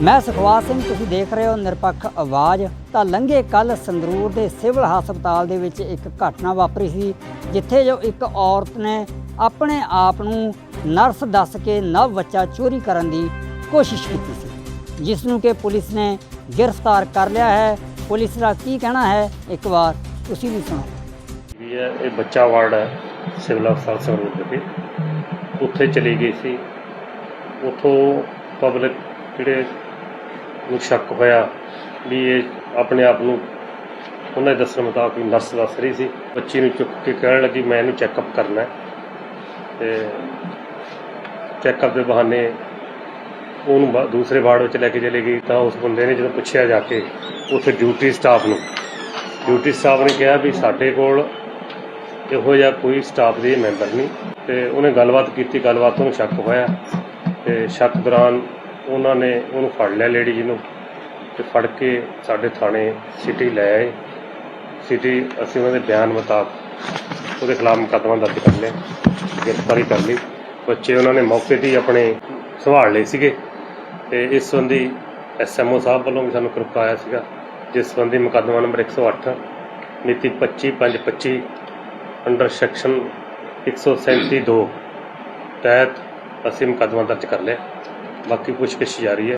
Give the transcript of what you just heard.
ਮੈਂ ਸੁਖਵਾਸ ਸਿੰਘ, ਤੁਸੀਂ ਦੇਖ ਰਹੇ ਹੋ ਨਿਰਪੱਖ ਆਵਾਜ਼। ਤਾਂ ਲੰਘੇ ਕੱਲ ਸੰਗਰੂਰ ਦੇ ਸਿਵਲ ਹਸਪਤਾਲ ਦੇ ਵਿੱਚ ਇੱਕ ਘਟਨਾ ਵਾਪਰੀ ਸੀ, ਜਿੱਥੇ ਜੋ ਇੱਕ ਔਰਤ ਨੇ ਆਪਣੇ ਆਪ ਨੂੰ ਨਰਸ ਦੱਸ ਕੇ ਨਵ ਬੱਚਾ ਚੋਰੀ ਕਰਨ ਦੀ ਕੋਸ਼ਿਸ਼ ਕੀਤੀ ਸੀ, ਜਿਸ ਨੂੰ ਕਿ ਪੁਲਿਸ ਨੇ ਗ੍ਰਿਫਤਾਰ ਕਰ ਲਿਆ ਹੈ। ਪੁਲਿਸ ਦਾ ਕੀ ਕਹਿਣਾ ਹੈ? ਇੱਕ ਵਾਰ ਤੁਸੀਂ ਵੀ ਸੁਣੋ। ਵੀ ਹੈ, ਇਹ ਬੱਚਾ ਵਾਰਡ ਹੈ, ਸਿਵਲ ਹਸਪਤਾਲ ਸੰਗਰੂਰ ਵਿਖੇ ਉੱਥੇ ਚਲੀ ਗਈ ਸੀ। ਉਥੋਂ ਪਬਲਿਕ ਜਿਹੜੇ ਨੂੰ ਸ਼ੱਕ ਹੋਇਆ ਵੀ ਇਹ ਆਪਣੇ ਆਪ ਨੂੰ ਉਹਨਾਂ ਦੇ ਦੱਸਣ ਮੁਤਾਬਕ ਨਰਸ ਦੱਸ ਰਹੀ ਸੀ। ਬੱਚੀ ਨੂੰ ਚੁੱਕ ਕੇ ਕਹਿਣ ਲੱਗੀ, ਮੈਂ ਇਹਨੂੰ ਚੈੱਕਅਪ ਕਰਨਾ ਹੈ। ਤੇ ਚੈੱਕਅਪ ਦੇ ਬਹਾਨੇ ਉਹਨੂੰ ਦੂਸਰੇ ਵਾਰਡ ਵਿੱਚ ਲੈ ਕੇ ਚਲੇ ਗਈ ਤਾਂ ਉਸ ਬੰਦੇ ਨੇ ਜਦੋਂ ਪੁੱਛਿਆ ਜਾ ਕੇ ਉੱਥੇ ਡਿਊਟੀ ਸਟਾਫ ਨੂੰ, ਡਿਊਟੀ ਸਟਾਫ ਨੇ ਕਿਹਾ ਵੀ ਸਾਡੇ ਕੋਲ ਇਹੋ ਜਿਹਾ ਕੋਈ ਸਟਾਫ ਦੇ ਮੈਂਬਰ ਨਹੀਂ। ਤੇ ਉਹਨੇ ਗੱਲਬਾਤ ਕੀਤੀ, ਗੱਲਬਾਤ ਤੋਂ ਸ਼ੱਕ ਹੋਇਆ। ਤੇ ਸ਼ੱਕ ਦੌਰਾਨ ਉਹਨਾਂ ਨੇ ਉਹਨੂੰ ਫੜ ਲਿਆ ਲੇਡੀ ਜੀ ਨੂੰ ਤੇ ਫੜ ਕੇ ਸਾਡੇ ਥਾਣੇ ਸਿਟੀ ਲੈ ਆਏ। ਸਿਟੀ ਅਸੀਂ ਉਹਨਾਂ ਦੇ ਬਿਆਨ ਮੁਤਾਬਕ ਉਹਦੇ ਖਿਲਾਫ ਮੁਕੱਦਮਾ ਦਰਜ ਕਰ ਲਿਆ, ਗ੍ਰਿਫਤਾਰੀ ਕਰ ਲਈ। ਬੱਚੇ ਉਹਨਾਂ ਨੇ ਮੌਕੇ ਤੇ ਹੀ ਆਪਣੇ ਸੰਭਾਲ ਲਏ ਸੀਗੇ ਤੇ ਇਸ ਸੰਬੰਧੀ ਐਸਐਮਓ ਸਾਹਿਬ ਵੱਲੋਂ ਵੀ ਸਾਨੂੰ ਕਿਰਪਾ ਆਇਆ ਸੀਗਾ, ਜਿਸ ਸੰਬੰਧੀ ਮੁਕੱਦਮਾ ਨੰਬਰ 108 ਮਿਤੀ 25/5/25 ਅੰਡਰ ਸੈਕਸ਼ਨ 137 2 ਤਹਿਤ ਅਸੀਂ ਮੁਕੱਦਮਾ ਦਰਜ ਕਰ ਲਿਆ ਬਾਕੀ ਪੁੱਛਗਿੱਛ ਜਾਰੀ ਹੈ।